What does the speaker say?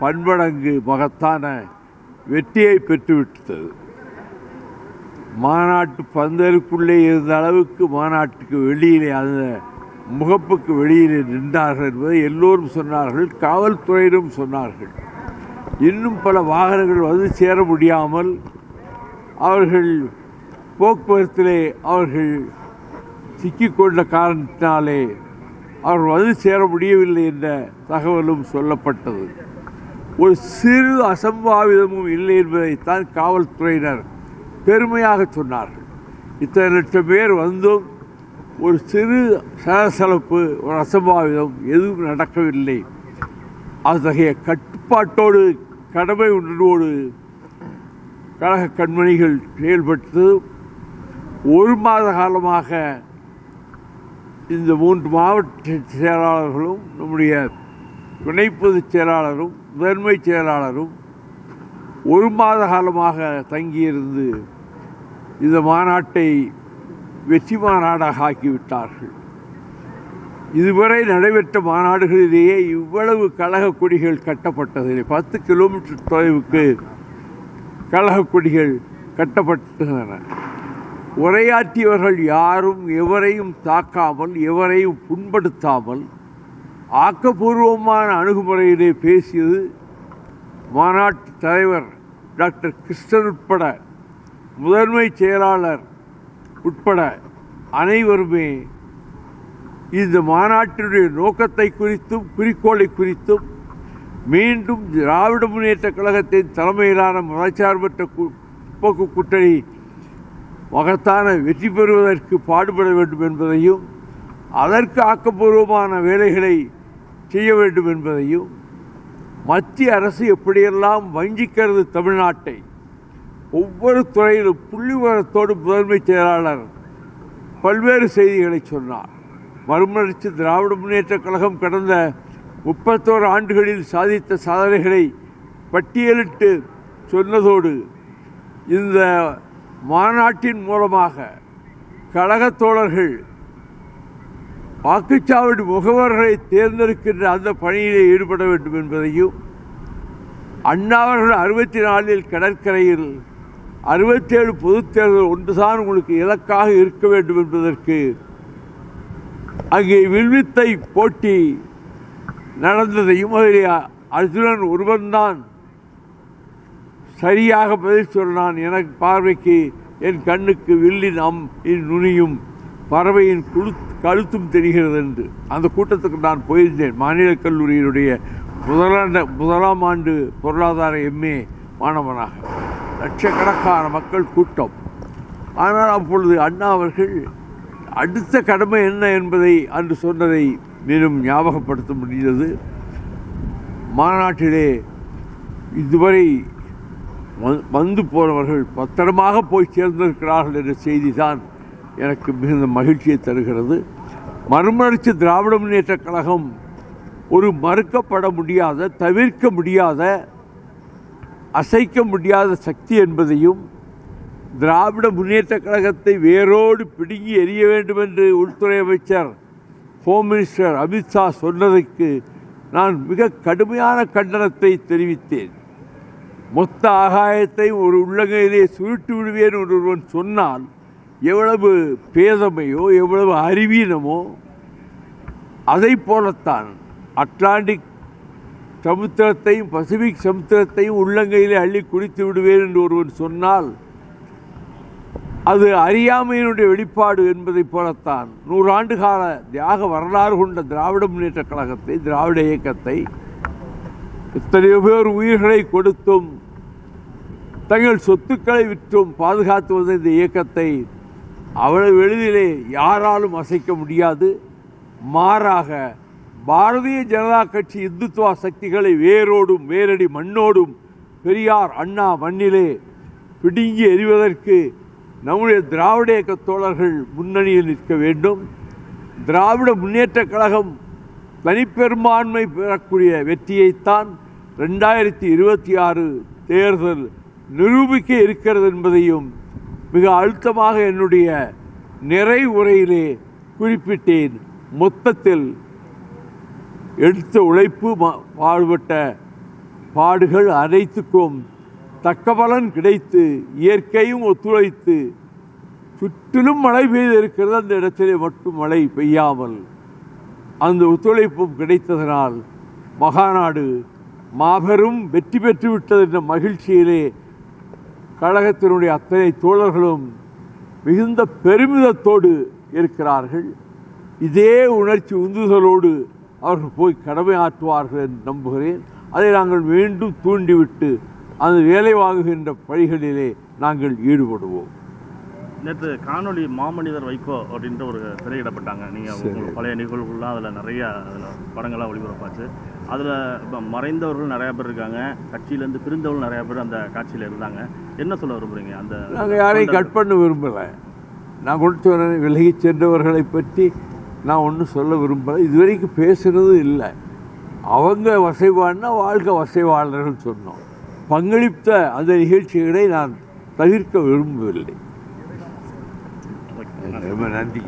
பன்மடங்கு மகத்தான வெற்றியை பெற்றுவிட்டது. மாநாட்டு பந்தலுக்குள்ளே இருந்த அளவுக்கு மாநாட்டுக்கு வெளியிலே அந்த முகப்புக்கு வெளியிலே நின்றார்கள் என்பதை எல்லோரும் சொன்னார்கள் காவல்துறையினரும் சொன்னார்கள். இன்னும் பல வாகனங்கள் வந்து சேர முடியாமல் அவர்கள் போக்குவரத்திலே அவர்கள் சிக்கிக்கொண்ட காரணத்தினாலே அவர்கள் வந்து சேர முடியவில்லை என்ற தகவலும் சொல்லப்பட்டது. ஒரு சிறு அசம்பாவிதமும் இல்லை என்பதைத்தான் காவல்துறையினர் பெருமையாக சொன்னார்கள். இத்தனை லட்சம் பேர் வந்தும் ஒரு சிறு சலசலப்பு ஒரு அசம்பாவிதம் எதுவும் நடக்கவில்லை. அத்தகைய கட்டுப்பாட்டோடு கடமை உணர்வோடு கழக கண்மணிகள் செயல்பட்டு ஒரு மாத காலமாக இந்த மூன்று மாவட்ட செயலாளர்களும் நம்முடைய துணை பொதுச் செயலாளரும் முதன்மை செயலாளரும் ஒரு மாத காலமாக தங்கியிருந்து இந்த மாநாட்டை வெற்றி மாநாடாக ஆக்கிவிட்டார்கள். இதுவரை நடைபெற்ற மாநாடுகளிலேயே இவ்வளவு கழக கொடிகள் கட்டப்பட்டதில்லை பத்து கிலோமீட்டர் தொலைவுக்கு கழக கொடிகள் கட்டப்பட்டன உரையாற்றியவர்கள் யாரும் எவரையும் தாக்காமல் எவரையும் புண்படுத்தாமல் ஆக்கப்பூர்வமான அணுகுமுறையிலே பேசியது மாநாட்டு தலைவர் டாக்டர் கிருஷ்ணன் உட்பட முதன்மை செயலாளர் உட்பட அனைவருமே இந்த மாநாட்டினுடைய நோக்கத்தை குறித்தும் குறிக்கோளை குறித்தும் மீண்டும் திராவிட முன்னேற்ற கழகத்தின் தலைமையிலான மதச்சார்பற்ற கு- போக்கு கூட்டணி மகத்தான வெற்றி பெறுவதற்கு பாடுபட வேண்டும் என்பதையும் அதற்கு ஆக்கப்பூர்வமான வேலைகளை செய்ய வேண்டும் என்பதையும் மத்திய அரசு எப்படியெல்லாம் வஞ்சிக்கிறது தமிழ்நாட்டை ஒவ்வொரு துறையிலும் புள்ளிவரத்தோடு முதன்மைச் செயலாளர் பல்வேறு செய்திகளை சொன்னார். மறுமலர்ச்சி திராவிட முன்னேற்றக் கழகம் கடந்த முப்பத்தோரு ஆண்டுகளில் சாதித்த சாதனைகளை பட்டியலிட்டு சொன்னதோடு இந்த மாநாட்டின் மூலமாக கழகத் தோழர்கள் வாக்குச்சாவடி முகவர்களை தேர்ந்தெடுக்கின்ற அந்த பணியிலே ஈடுபட வேண்டும் என்பதையும் அண்ணாவர்கள் அறுபத்தி நாலில் கடற்கரையில் அறுபத்தேழு பொதுத் தேர்தல் ஒன்றுதான் உங்களுக்கு இலக்காக இருக்க வேண்டும் என்பதற்கு அங்கே வில்வித்தை போட்டி நடந்ததையும் அதில் அர்ஜுனன் ஒருவன்தான் சரியாக பதில் சொன்னான் எனக்கு பார்வைக்கு என் கண்ணுக்கு வில்லின் அம் இன் நுனியும் பறவையின் குழு கழுத்தும் தெரிகிறது என்று அந்த கூட்டத்துக்கு நான் போயிருந்தேன். மாநில கல்லூரியினுடைய முதலாண்ட முதலாம் ஆண்டு பொருளாதார எம்ஏ மாணவனாக. லட்சக்கணக்கான மக்கள் கூட்டம். ஆனால் அப்பொழுது அண்ணா அவர்கள் அடுத்த கடமை என்ன என்பதை அன்று சொன்னதை மேலும் ஞாபகப்படுத்த முடிந்தது. மாநாட்டிலே இதுவரை வந்து போனவர்கள் பத்திரமாக போய் சேர்ந்திருக்கிறார்கள் என்ற செய்தி தான் எனக்கு மிகுந்த மகிழ்ச்சியை தருகிறது. மறுமலர்ச்சி திராவிட முன்னேற்றக் கழகம் ஒரு மறுக்கப்பட முடியாத தவிர்க்க முடியாத அசைக்க முடியாத சக்தி என்பதையும் திராவிட முன்னேற்றக் கழகத்தை வேரோடு பிடுங்கி எறிய வேண்டும் என்று உள்துறை அமைச்சர் ஹோம் மினிஸ்டர் அமித்ஷா சொன்னதற்கு நான் மிக கடுமையான கண்டனத்தை தெரிவித்தேன். மொத்த ஆகாயத்தை ஒரு உள்ளங்கையிலே சுருட்டி விடுவேன் ஒருவன் சொன்னால் எவ்வளவு பேதமையோ எவ்வளவு அறிவீனமோ அதை போலத்தான் அட்லாண்டிக் சமுத்திரத்தையும் பசிபிக் சமுத்திரத்தையும் உள்ளங்கையிலே அள்ளி குடித்து விடுவேன் என்று ஒருவன் சொன்னால் அது அறியாமையினுடைய வெளிப்பாடு என்பதைப் போலத்தான். நூறாண்டு கால தியாக வரலாறு கொண்ட திராவிட முன்னேற்ற கழகத்தை திராவிட இயக்கத்தை எத்தனையோ பேர் உயிர்களை கொடுத்தும் தங்கள் சொத்துக்களை விற்றும் பாதுகாத்து வந்த இந்த இயக்கத்தை அவ்வளவு எளிதிலே யாராலும் அசைக்க முடியாது. மாறாக பாரதிய ஜனதா கட்சி இந்துத்துவ சக்திகளை வேரோடும் வேரடி மண்ணோடும் பெரியார் அண்ணா மண்ணிலே பிடுங்கி எறிவதற்கு நம்முடைய திராவிட இயக்க தோழர்கள் முன்னணியில் நிற்க வேண்டும். திராவிட முன்னேற்றக் கழகம் தனிப்பெரும்பான்மை பெறக்கூடிய வெற்றியைத்தான் ரெண்டாயிரத்தி இருபத்தி ஆறு தேர்தல் நிரூபிக்க இருக்கிறது என்பதையும் மிக அழுத்தமாக என்னுடைய நிறை உரையிலே குறிப்பிட்டேன். மொத்தத்தில் எடுத்த உழைப்பு பாடுபட்ட பாடுகள் அனைத்துக்கும் தக்க பலன் கிடைத்து இயற்கையும் ஒத்துழைத்து சுற்றிலும் மழை பெய்திருக்கிறது அந்த இடத்திலே மட்டும் மழை பெய்யாமல் அந்த ஒத்துழைப்பும் கிடைத்ததனால் மகாநாடு மாபெரும் வெற்றி பெற்று விட்டது என்ற மகிழ்ச்சியிலே கழகத்தினுடைய அத்தனை தோழர்களும் மிகுந்த பெருமிதத்தோடு இருக்கிறார்கள். இதே உணர்ச்சி உந்துதலோடு அவர்கள் போய் கடமை ஆற்றுவார்கள் என்று நம்புகிறேன். அதை நாங்கள் மீண்டும் தூண்டிவிட்டு அந்த வேலை வாங்குகின்ற பணிகளிலே நாங்கள் ஈடுபடுவோம். நேற்று காணொளி மாமனிதர் வைகோ அப்படின்ற ஒரு திரையிடப்பட்டாங்க. நீங்கள் பழைய நிகழ்வுகள்லாம் அதில் நிறைய அதில் படங்களாக ஒளிபரப்பாச்சு. அதில் இப்போ மறைந்தவர்கள் நிறையா பேர் இருக்காங்க. கட்சியிலேருந்து பிரிந்தவர்கள் நிறையா பேர் அந்த காட்சியில் இருந்தாங்க. என்ன சொல்ல விரும்புறீங்க? அந்த நாங்கள் யாரையும் கட் பண்ண விரும்பலை. நான் கொடுத்து வர விலகிச் சென்றவர்களை பற்றி நான் ஒன்றும் சொல்ல விரும்பலை. இதுவரைக்கும் பேசுகிறது இல்லை. அவங்க வசைவாடினா வாழ்க்கை வசைவாளர்கள் சொன்னோம். பங்களித்த அந்த நிகழ்ச்சிகளை நான் தவிர்க்க விரும்பவில்லை. 有没有人递？